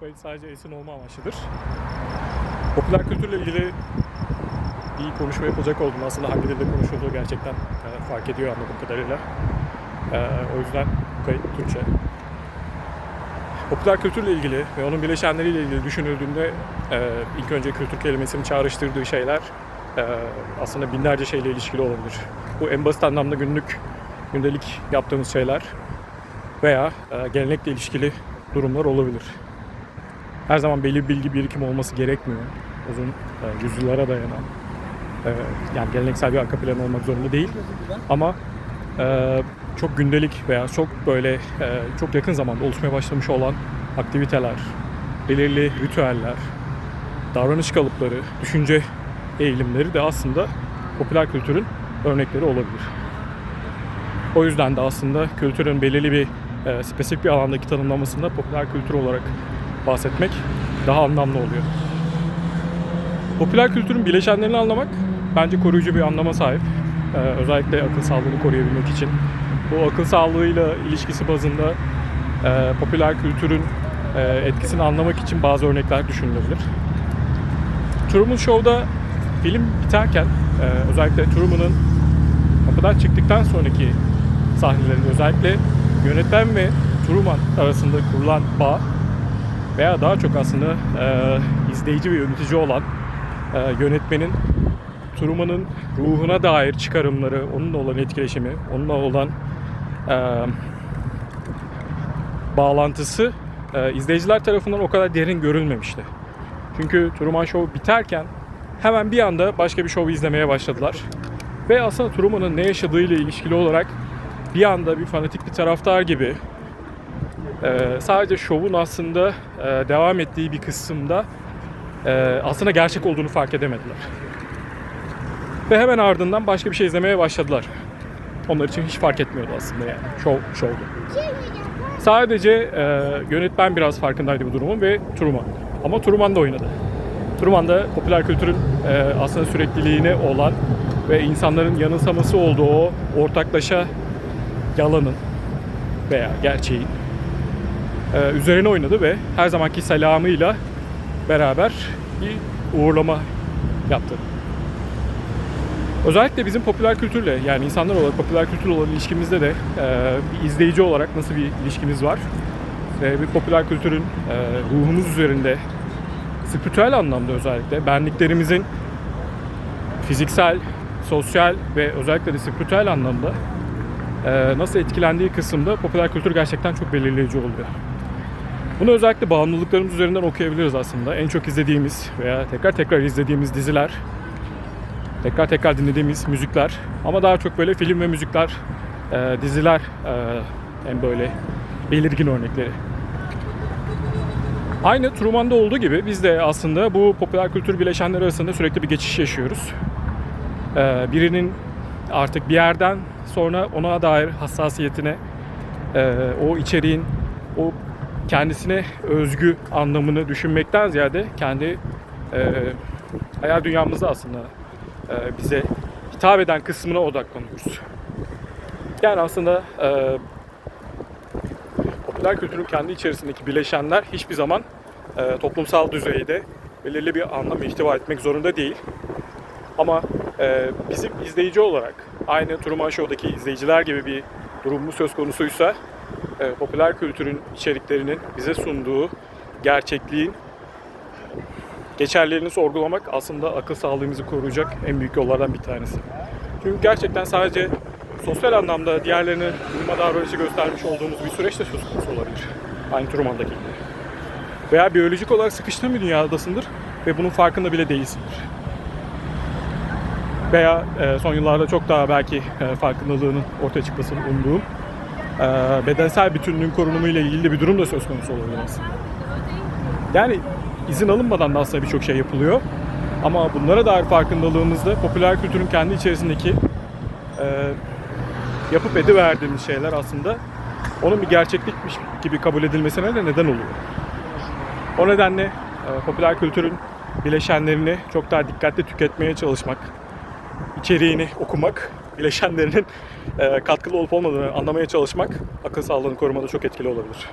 Kayıt sadece esin olma amaçlıdır. Popüler kültürle ilgili bir konuşma yapılacak oldum. Aslında hangi dilde konuşulduğu gerçekten e, fark ediyor anladığım kadarıyla. E, o yüzden kayıt Türkçe. Popüler kültürle ilgili ve onun bileşenleriyle ilgili düşünüldüğünde e, ilk önce kültür kelimesinin çağrıştırdığı şeyler aslında binlerce şeyle ilişkili olabilir. Bu en basit anlamda günlük, gündelik yaptığımız şeyler veya gelenekle ilişkili durumlar olabilir. Her zaman belli bir bilgi birikimi olması gerekmiyor. Uzun e, yüzyıllara dayanan, e, yani geleneksel bir arka plan olmak zorunda değil. Ama e, çok gündelik veya çok böyle e, çok yakın zamanda oluşmaya başlamış olan aktiviteler, belirli ritüeller, davranış kalıpları, düşünce eğilimleri de aslında popüler kültürün örnekleri olabilir. O yüzden de aslında kültürün belirli bir e, spesifik bir alandaki tanımlamasında popüler kültür olarak bahsetmek daha anlamlı oluyor. Popüler kültürün bileşenlerini anlamak bence koruyucu bir anlama sahip. Ee, özellikle akıl sağlığını koruyabilmek için. Bu akıl sağlığıyla ilişkisi bazında e, popüler kültürün e, etkisini anlamak için bazı örnekler düşünülebilir. Truman Show'da film biterken e, özellikle Truman'ın kapıdan çıktıktan sonraki sahnelerin özellikle yönetmen ve Truman arasında kurulan bağ veya daha çok aslında e, izleyici ve yönetici olan e, yönetmenin Truman'ın ruhuna dair çıkarımları, onunla olan etkileşimi, onunla olan e, bağlantısı e, izleyiciler tarafından o kadar derin görülmemişti. Çünkü Truman Show biterken hemen bir anda başka bir şovu izlemeye başladılar. Ve aslında Truman'ın ne yaşadığıyla ilişkili olarak bir anda bir fanatik bir taraftar gibi e, sadece şovun aslında e, devam ettiği bir kısımda e, aslında gerçek olduğunu fark edemediler. Ve hemen ardından başka bir şey izlemeye başladılar. Onlar için hiç fark etmiyordu aslında yani. Şov, şovdu. Sadece e, yönetmen biraz farkındaydı bu durumun ve Truman. Ama Truman da oynadı. Truman da popüler kültürün e, aslında sürekliliğine olan ve insanların yanılsaması olduğu o ortaklaşa yalanın veya gerçeğin e, üzerine oynadı ve her zamanki selamıyla beraber bir uğurlama yaptı. Özellikle bizim popüler kültürle yani insanlar olarak popüler kültürle olan ilişkimizde de e, bir izleyici olarak nasıl bir ilişkimiz var? Ve bir popüler kültürün e, ruhumuz üzerinde spiritüel anlamda özellikle benliklerimizin fiziksel, sosyal ve özellikle de spiritüel anlamda e, nasıl etkilendiği kısımda popüler kültür gerçekten çok belirleyici oluyor. Bunu özellikle bağımlılıklarımız üzerinden okuyabiliriz aslında. En çok izlediğimiz veya tekrar tekrar izlediğimiz diziler, tekrar tekrar dinlediğimiz müzikler ama daha çok böyle film ve müzikler, e, diziler e, en böyle belirgin örnekleri. Aynı Truman'da olduğu gibi biz de aslında bu popüler kültür bileşenleri arasında sürekli bir geçiş yaşıyoruz. E, birinin artık bir yerden sonra ona dair hassasiyetine, e, o içeriğin, o kendisine özgü anlamını düşünmekten ziyade kendi e, hayal dünyamızda aslında e, bize hitap eden kısmına odaklanıyoruz. Yani aslında e, popüler kültürün kendi içerisindeki bileşenler hiçbir zaman e, toplumsal düzeyde belirli bir anlam ihtiva etmek zorunda değil. Ama e, bizim izleyici olarak aynı Truman Show'daki izleyiciler gibi bir durumumuz söz konusuysa e, popüler kültürün içeriklerinin bize sunduğu gerçekliğin geçerlerini sorgulamak aslında akıl sağlığımızı koruyacak en büyük yollardan bir tanesi. Çünkü gerçekten sadece sosyal anlamda diğerlerine uyma davranışı göstermiş olduğumuz bir süreç de söz konusu olabilir. Aynı Truman'daki gibi. Veya biyolojik olarak sıkıştığın bir dünyadasındır ve bunun farkında bile değilsindir. Veya e, son yıllarda çok daha belki e, farkındalığının ortaya çıkmasını umduğum bedensel bütünlüğün korunumu ile ilgili bir durum da söz konusu olabilir aslında. Yani izin alınmadan da aslında birçok şey yapılıyor. Ama bunlara dair farkındalığımızda popüler kültürün kendi içerisindeki e, yapıp ediverdiğimiz şeyler aslında onun bir gerçeklikmiş gibi kabul edilmesine de neden oluyor. O nedenle e, popüler kültürün bileşenlerini çok daha dikkatli tüketmeye çalışmak, içeriğini okumak, bileşenlerinin e, katkılı olup olmadığını anlamaya çalışmak akıl sağlığını korumada çok etkili olabilir.